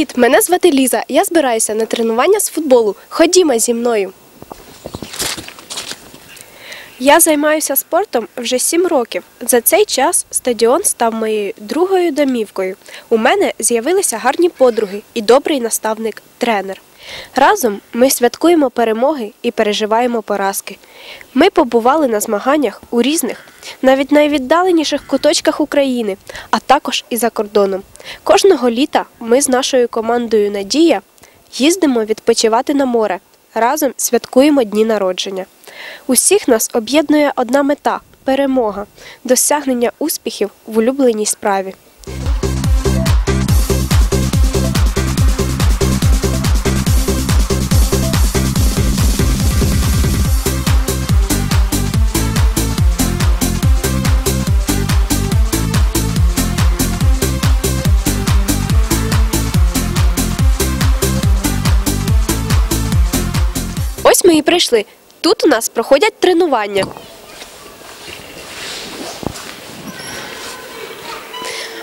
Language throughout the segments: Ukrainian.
Привіт! Мене звати Ліза. Я збираюся на тренування з футболу. Ходімо зі мною. Я займаюся спортом вже сім років. За цей час стадіон став моєю другою домівкою. У мене з'явилися гарні подруги і добрий наставник тренер. Разом ми святкуємо перемоги і переживаємо поразки. Ми побували на змаганнях у різних, навіть найвіддаленіших куточках України, а також і за кордоном. Кожного літа ми з нашою командою Надія їздимо відпочивати на море. Разом святкуємо дні народження. Усіх нас об'єднує одна мета перемога, досягнення успіхів в улюбленій справі. Ось ми і прийшли. Тут у нас проходять тренування.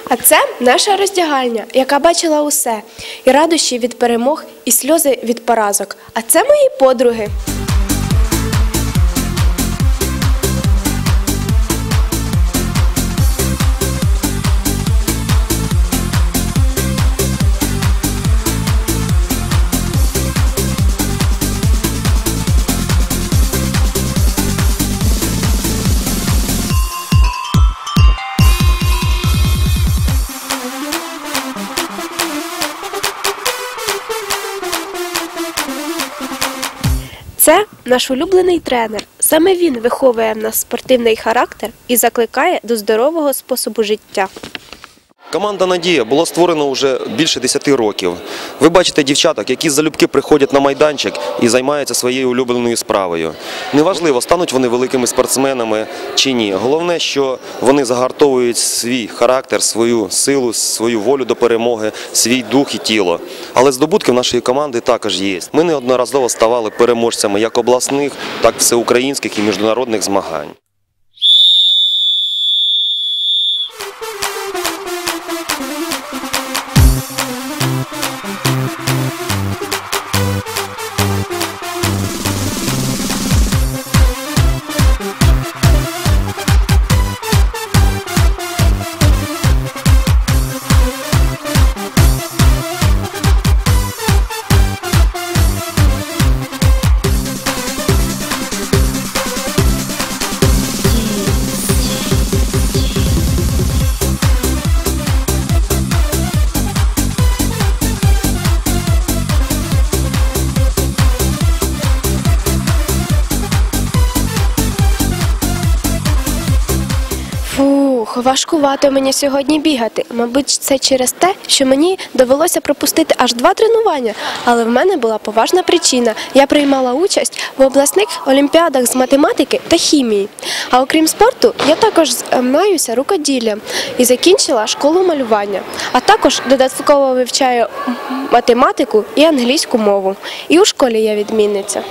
А це наша роздягальня, яка бачила усе: і радощі від перемог, і сльози від поразок. А це мої подруги. Це наш улюблений тренер. Саме він виховує в нас спортивний характер і закликає до здорового способу життя. Команда Надія було створено вже більше 10 років. Ви бачите дівчаток, які залюбки приходять на майданчик і займаються своєю улюбленою справою. Неважливо, стануть вони великими спортсменами чи ні. Головне, що вони загартовують свій характер, свою силу, свою волю до перемоги, свій дух і тіло. Але здобутки в нашої команди також є. Ми неодноразово ставали переможцями як обласних, так і всеукраїнських і міжнародних змагань. Фух, важкувато мені сьогодні бігати. Мабуть, це через те, що мені довелося пропустити аж два тренування. Але в мене була поважна причина. Я приймала участь в обласних олімпіадах з математики та хімії. А окрім спорту, я також займаюся рукоділлям і закінчила школу малювання. А також додатково вивчаю математику і англійську мову. І у школі я відмінниця.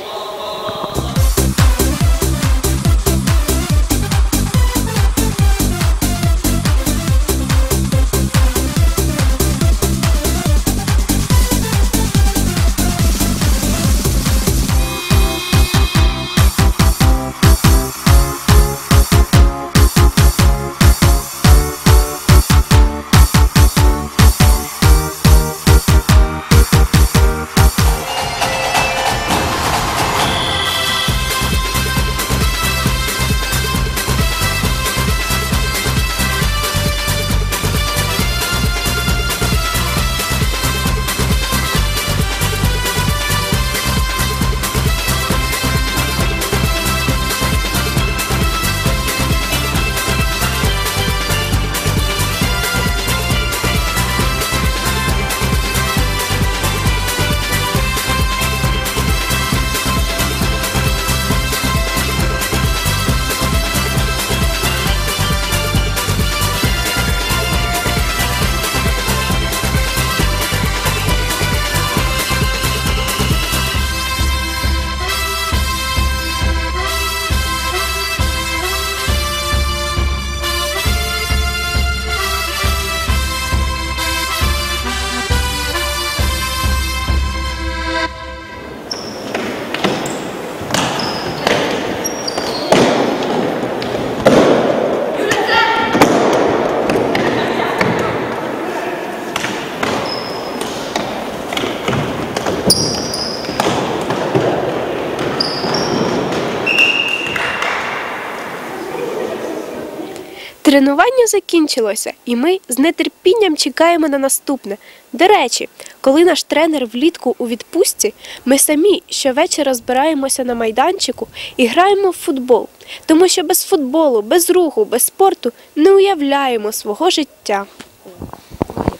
Тренування закінчилося, і ми з нетерпінням чекаємо на наступне. До речі, коли наш тренер влітку у відпустці, ми самі щовечора збираємося на майданчику і граємо в футбол, тому що без футболу, без руху, без спорту не уявляємо свого життя.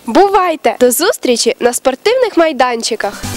Бувайте! До зустрічі на спортивних майданчиках!